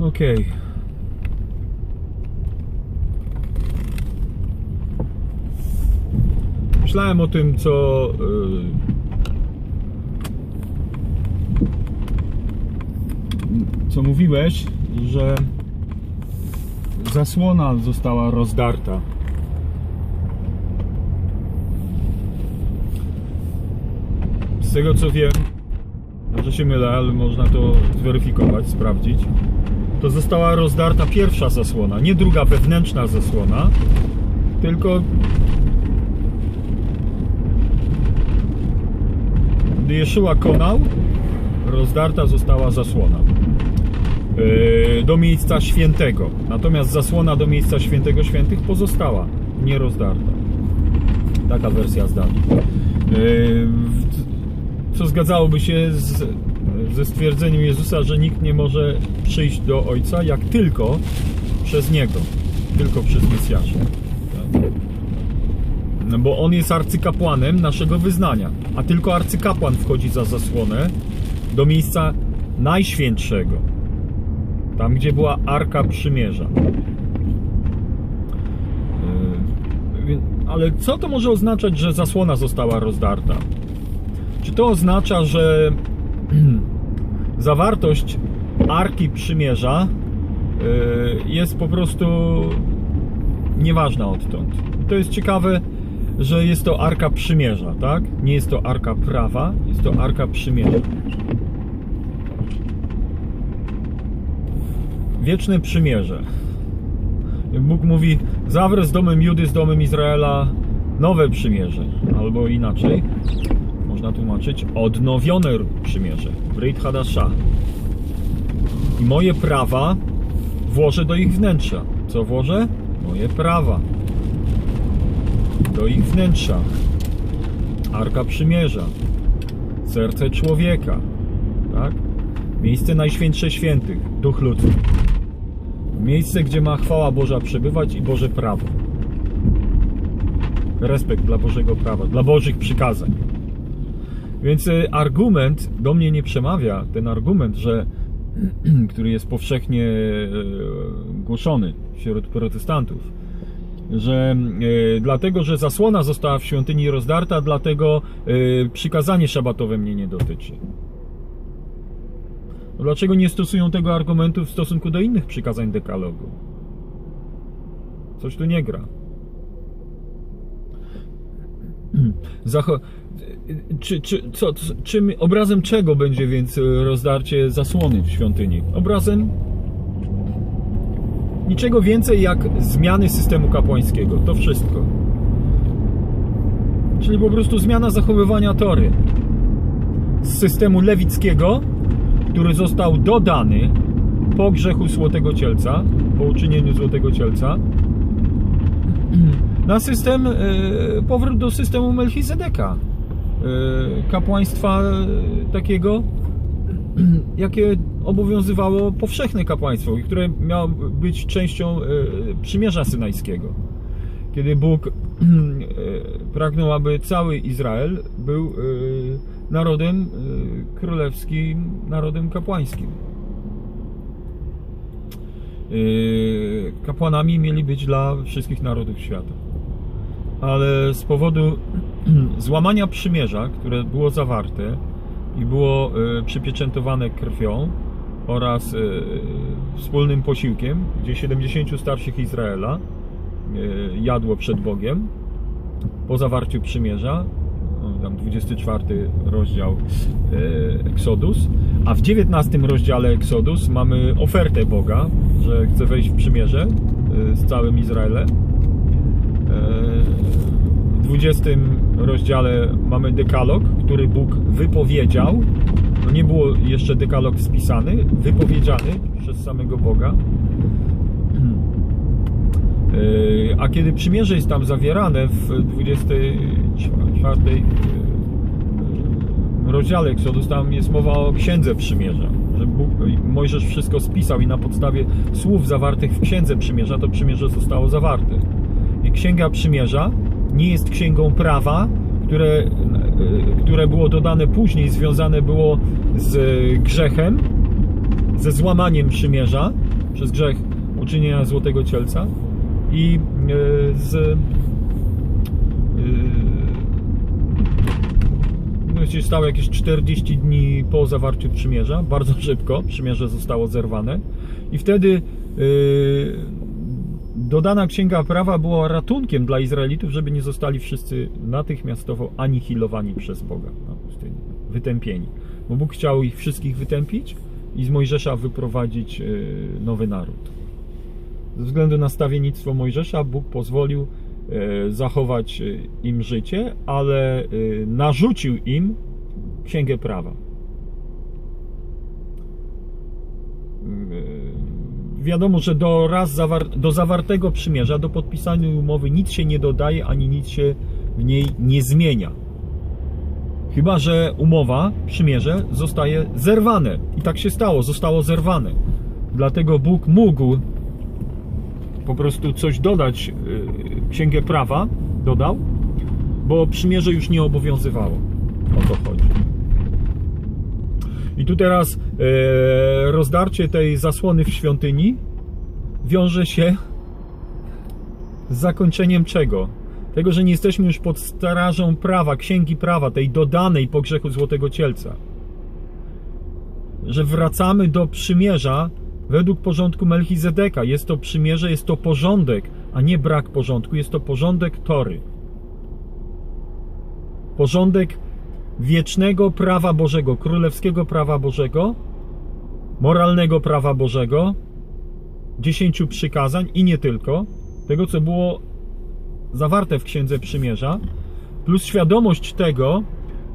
Okej. Myślałem o tym, co. y, Co mówiłeś, że zasłona została rozdarta. Z tego co wiem, może się mylę, ale można to zweryfikować, sprawdzić. To została rozdarta pierwsza zasłona, nie druga wewnętrzna zasłona, tylko gdy Jeszua konał, rozdarta została zasłona yy, do miejsca świętego. Natomiast zasłona do miejsca świętego świętych pozostała, nie rozdarta. Taka wersja zdania. Yy, co zgadzałoby się z, ze stwierdzeniem Jezusa, że nikt nie może przyjść do Ojca jak tylko przez Niego, tylko przez Mesjasza. No bo On jest arcykapłanem naszego wyznania, a tylko arcykapłan wchodzi za zasłonę do miejsca najświętszego, tam gdzie była Arka Przymierza. Yy, Ale co to może oznaczać, że zasłona została rozdarta? Czy to oznacza, że zawartość Arki Przymierza yy, jest po prostu nieważna odtąd? To jest ciekawe, że jest to Arka Przymierza, tak? Nie jest to Arka Prawa, jest to Arka Przymierza. Wieczne Przymierze. Bóg mówi, zawrę z domem Judy, z domem Izraela nowe przymierze, albo inaczej, można tłumaczyć, odnowione przymierze, Brit Hadasha. I moje prawa włożę do ich wnętrza. Co włożę? Moje prawa. Do ich wnętrza. Arka Przymierza. Serce człowieka. Tak? Miejsce najświętsze świętych. Duch ludzki. Miejsce, gdzie ma chwała Boża przebywać i Boże prawo. Respekt dla Bożego prawa, dla Bożych przykazań. Więc e, argument do mnie nie przemawia, ten argument, że który jest powszechnie e, głoszony wśród protestantów, że e, dlatego, że zasłona została w świątyni rozdarta, dlatego przykazanie szabatowe mnie nie dotyczy. No Dlaczego nie stosują tego argumentu w stosunku do innych przykazań dekalogu? Coś tu nie gra. Czy, czy, co, czym, obrazem czego będzie więc e, rozdarcie zasłony w świątyni? Obrazem niczego więcej jak zmiany systemu kapłańskiego. To wszystko. Czyli po prostu zmiana zachowywania tory z systemu lewickiego, który został dodany po grzechu Złotego Cielca, po uczynieniu Złotego Cielca, na system, e, powrót do systemu Melchizedeka. E, Kapłaństwa e, takiego, jakie obowiązywało powszechne kapłaństwo i które miało być częścią przymierza synajskiego. Kiedy Bóg pragnął, aby cały Izrael był narodem królewskim, narodem kapłańskim. Kapłanami mieli być dla wszystkich narodów świata. Ale z powodu złamania przymierza, które było zawarte i było yy, przypieczętowane krwią oraz yy, wspólnym posiłkiem, gdzie 70 starszych Izraela yy, jadło przed Bogiem po zawarciu przymierza, no, tam 24 rozdział e, Exodus, a w 19 rozdziale Exodus mamy ofertę Boga, że chce wejść w przymierze z całym Izraelem. E, W 20 rozdziale mamy dekalog, który Bóg wypowiedział. No nie było jeszcze dekalog spisany, wypowiedziany przez samego Boga. Yy, A kiedy przymierze jest tam zawierane w 24 yy, rozdziale Exodus, tam jest mowa o księdze przymierza. Że Bóg, Mojżesz wszystko spisał i na podstawie słów zawartych w księdze przymierza to przymierze zostało zawarte. Księga przymierza nie jest księgą prawa, które, yy, które było dodane później, związane było z grzechem, ze złamaniem przymierza przez grzech uczynienia złotego cielca i e, z e, no się stało jakieś 40 dni po zawarciu przymierza, bardzo szybko przymierze zostało zerwane. I wtedy dodana księga prawa była ratunkiem dla Izraelitów, żeby nie zostali wszyscy natychmiastowo anihilowani przez Boga, no, wytępieni. Bo Bóg chciał ich wszystkich wytępić i z Mojżesza wyprowadzić yy, nowy naród. Ze względu na stawiennictwo Mojżesza Bóg pozwolił E, zachować e, im życie, ale e, narzucił im księgę prawa. Wiadomo, że do, raz zawar do zawartego przymierza, do podpisanej umowy nic się nie dodaje, ani nic się w niej nie zmienia. Chyba, że umowa, przymierze zostaje zerwane. I tak się stało, zostało zerwane. Dlatego Bóg mógł po prostu coś dodać, y, księgę prawa dodał, bo przymierze już nie obowiązywało. O to chodzi. I tu teraz e, rozdarcie tej zasłony w świątyni wiąże się z zakończeniem czego? Tego, że nie jesteśmy już pod starażą prawa, księgi prawa, tej dodanej po grzechu Złotego Cielca. Że wracamy do przymierza, według porządku Melchizedeka. Jest to przymierze, jest to porządek, a nie brak porządku, jest to porządek Tory. Porządek wiecznego prawa Bożego, królewskiego prawa Bożego, moralnego prawa Bożego, dziesięciu przykazań i nie tylko, tego co było zawarte w Księdze Przymierza, plus świadomość tego,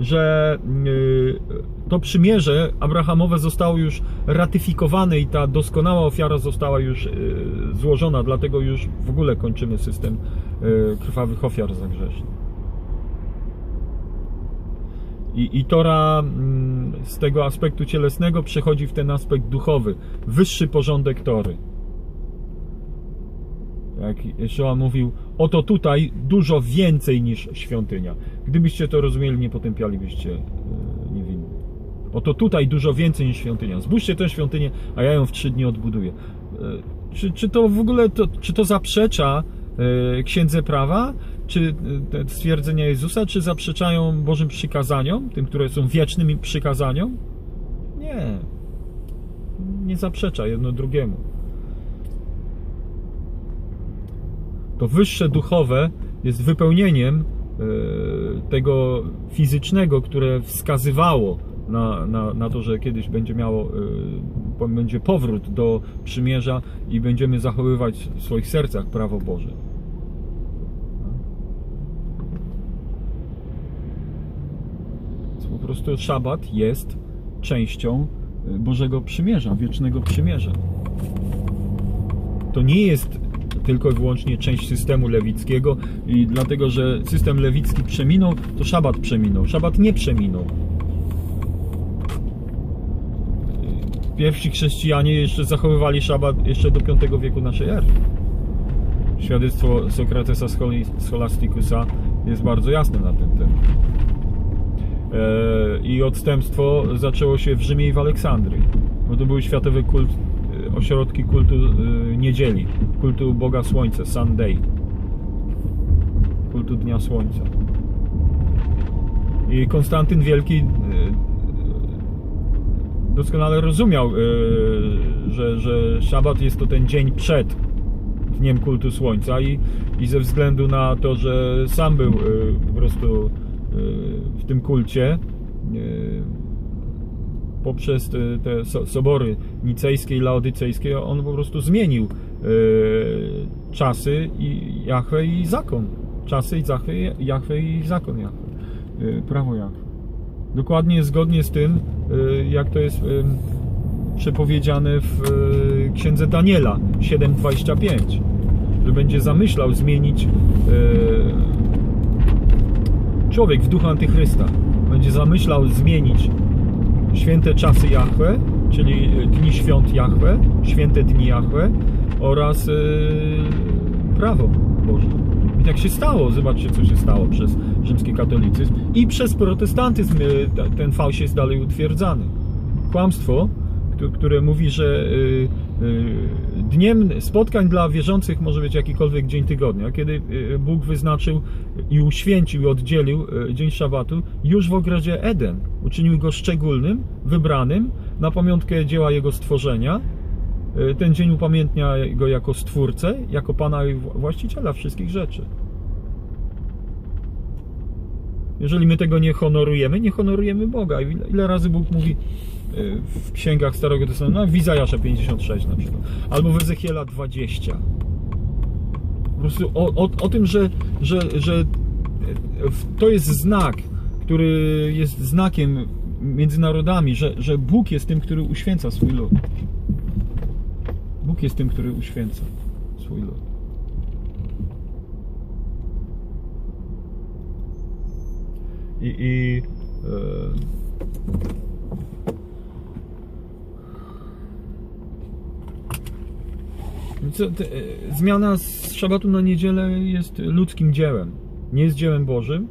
że y, to przymierze Abrahamowe zostało już ratyfikowane i ta doskonała ofiara została już y, złożona, dlatego już w ogóle kończymy system y, krwawych ofiar za grzesznych. I, I Tora mm, z tego aspektu cielesnego przechodzi w ten aspekt duchowy, wyższy porządek Tory. Jak Yeshua mówił, oto tutaj dużo więcej niż świątynia. Gdybyście to rozumieli, nie potępialibyście e, niewinnych. Oto tutaj dużo więcej niż świątynia. Zbóżcie tę świątynię, a ja ją w trzy dni odbuduję. E, czy, czy to w ogóle, to, czy to zaprzecza e, księdze prawa, czy te stwierdzenia Jezusa, czy zaprzeczają Bożym przykazaniom, tym, które są wiecznymi przykazaniom? Nie. Nie zaprzecza jedno drugiemu. to wyższe duchowe jest wypełnieniem e, tego fizycznego, które wskazywało na, na, na to, że kiedyś będzie miało, e, będzie powrót do przymierza i będziemy zachowywać w swoich sercach prawo Boże. Po prostu szabat jest częścią e, Bożego Przymierza, wiecznego przymierza. To nie jest tylko i wyłącznie część systemu lewickiego i dlatego, że system lewicki przeminął, to szabat przeminął. Szabat nie przeminął. Pierwsi chrześcijanie jeszcze zachowywali szabat jeszcze do V wieku naszej ery. Świadectwo Sokratesa Scholasticusa jest bardzo jasne na ten temat. E, I odstępstwo zaczęło się w Rzymie i w Aleksandrii, bo to był światowy kult ośrodki kultu y, niedzieli, kultu Boga Słońca, Sunday, kultu Dnia Słońca. I Konstantyn Wielki doskonale rozumiał, że, że szabat jest to ten dzień przed dniem kultu Słońca i, i ze względu na to, że sam był po prostu w tym kulcie, poprzez te sobory nicejskie i laodycejskie, on po prostu zmienił e, czasy i Jahwe i zakon. Czasy i Jahwe, Jahwe i zakon Jahwe. Prawo Jahwe. Dokładnie zgodnie z tym, jak to jest przepowiedziane w księdze Daniela 7:25, że będzie zamyślał zmienić człowiek w duchu antychrysta będzie zamyślał zmienić święte czasy Jahwe, czyli dni świąt Jahwe, święte dni Jahwe oraz yy, prawo Boże. I tak się stało. Zobaczcie, co się stało przez rzymski katolicyzm i przez protestantyzm. Yy, ten fałsz jest dalej utwierdzany. Kłamstwo, któ- które mówi, że y, y, dniem spotkań dla wierzących może być jakikolwiek dzień tygodnia. Kiedy y, Bóg wyznaczył i uświęcił i oddzielił y, dzień szabatu, już w ogrodzie Eden uczynił go szczególnym, wybranym na pamiątkę dzieła jego stworzenia. Y, Ten dzień upamiętnia go jako stwórcę, jako Pana i wła- właściciela wszystkich rzeczy. Jeżeli my tego nie honorujemy, nie honorujemy Boga. Ile, razy Bóg mówi y, w księgach Starego Testamentu, no w Izajasza 56 na przykład, albo w Ezechiela 20. Po prostu o, o, o tym, że, że, że y, to jest znak, który jest znakiem między narodami, że, że Bóg jest tym, który uświęca swój lud. Bóg jest tym, który uświęca swój lud. I, i e, co, te, e, zmiana z szabatu na niedzielę jest ludzkim dziełem. Nie jest dziełem Bożym.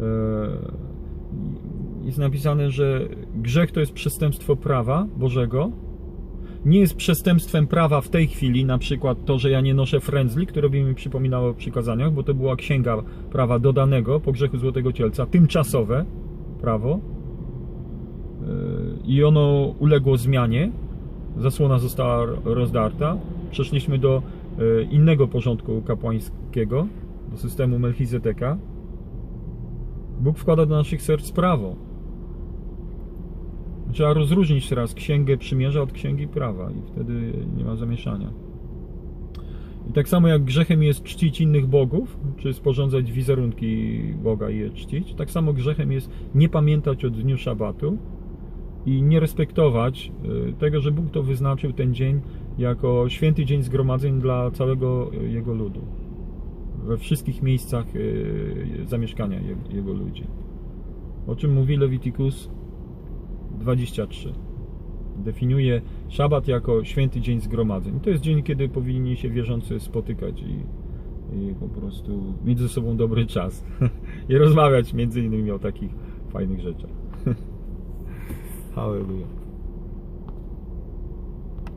E, jest napisane, że grzech to jest przestępstwo prawa Bożego. Nie jest przestępstwem prawa w tej chwili, na przykład to, że ja nie noszę frędzli, które by mi przypominało o przykazaniach, bo to była księga prawa dodanego po grzechu Złotego Cielca, tymczasowe prawo. Yy, I ono uległo zmianie. Zasłona została rozdarta. Przeszliśmy do yy, innego porządku kapłańskiego, do systemu Melchizedeka. Bóg wkłada do naszych serc prawo. Trzeba rozróżnić teraz księgę przymierza od księgi prawa i wtedy nie ma zamieszania. I tak samo jak grzechem jest czcić innych bogów, czy sporządzać wizerunki Boga i je czcić, tak samo grzechem jest nie pamiętać o dniu szabatu i nie respektować y, tego, że Bóg to wyznaczył ten dzień jako święty dzień zgromadzeń dla całego y, Jego ludu. We wszystkich miejscach y, zamieszkania Je- Jego ludzi. O czym mówi Levitikus 23. Definiuje szabat jako święty dzień zgromadzeń. To jest dzień, kiedy powinni się wierzący spotykać i, i po prostu mieć ze sobą dobry czas i rozmawiać między innymi o takich fajnych rzeczach. Hallelujah.